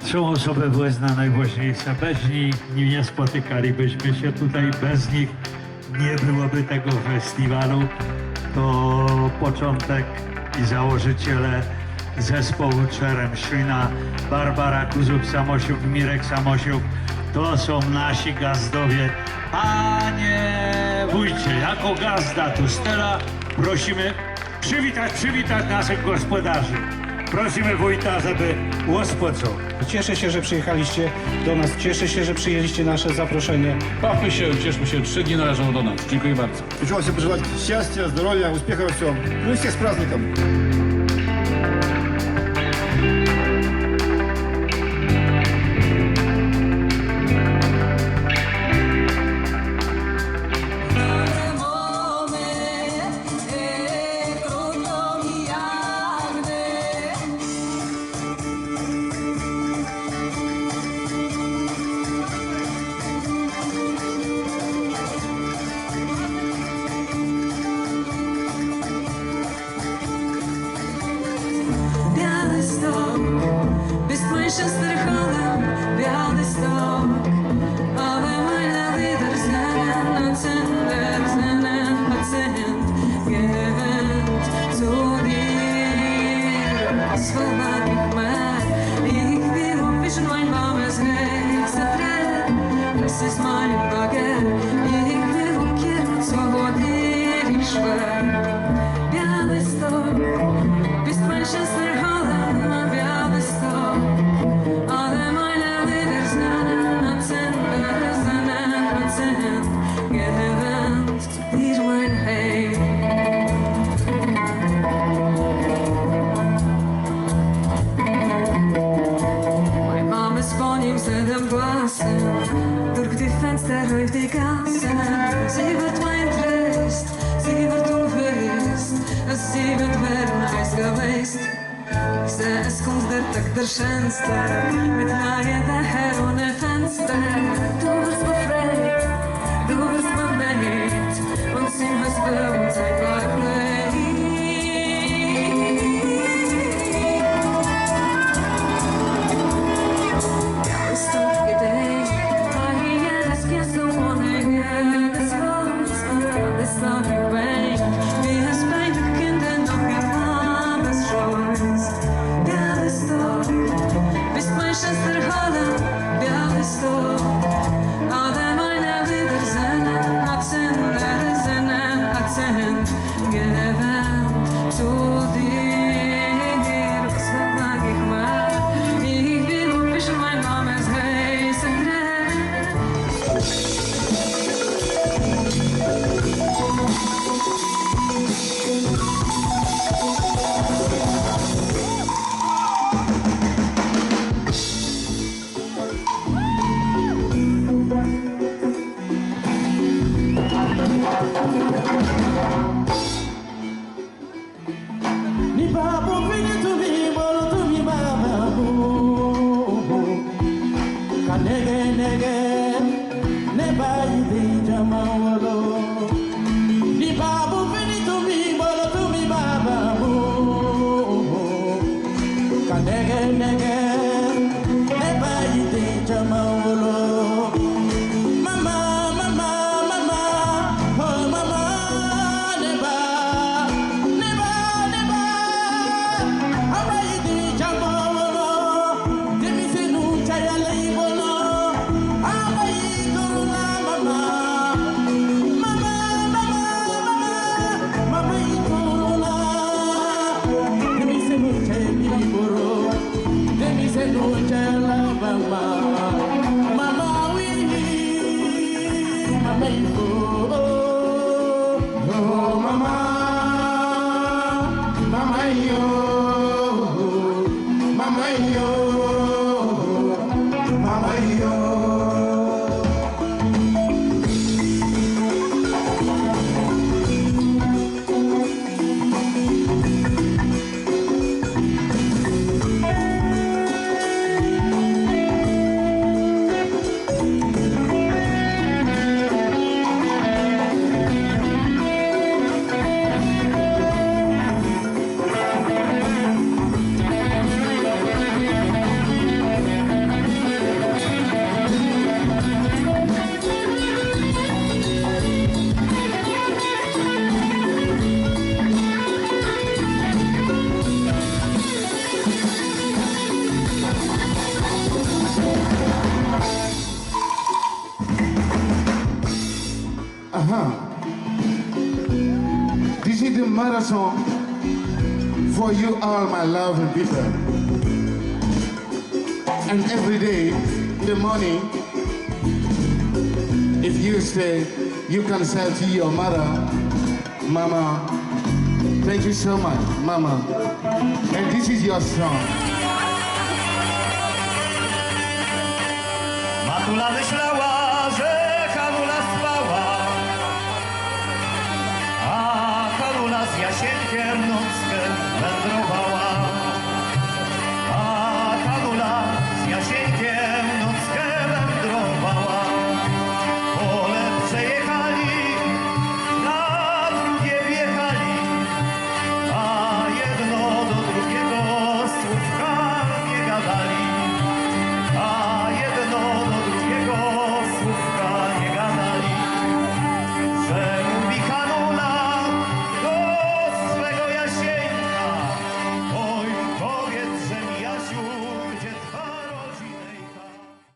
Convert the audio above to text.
Są osoby błędne najważniejsze. Bez nich nie spotykalibyśmy się tutaj, bez nich nie byłoby tego festiwalu. To początek i założyciele zespołu Czerem Szyna, Barbara Kuzuk-Samosiuk, Mirek Samosiuk. To są nasi gazdowie. Panie wójcie, jako gazda tu Stella prosimy przywitać, przywitać naszych gospodarzy. Prosimy wójta, żeby łospodzał. Cieszę się, że przyjechaliście do nas. Cieszę się, że przyjęliście nasze zaproszenie. Bawmy się, cieszmy się, trzy dni należą do nas. Dziękuję bardzo. Хочу вам всем пожелать счастья, здоровья, успеха во всем. Ну и всех с праздником. листок, безпечно стерхала, бігали сток, але мене лидер знає, ну. تقدرش انسى مثل ما يا ونفنستر دور صبر in my spare once I got a. Dominion Mama, yo, mama, yo. Uh-huh. This is the mother song for you all, my loving people. And every day in the morning, if you say you can say to your mother, Mama, thank you so much, Mama. And this is your song. Matula Vishlawa.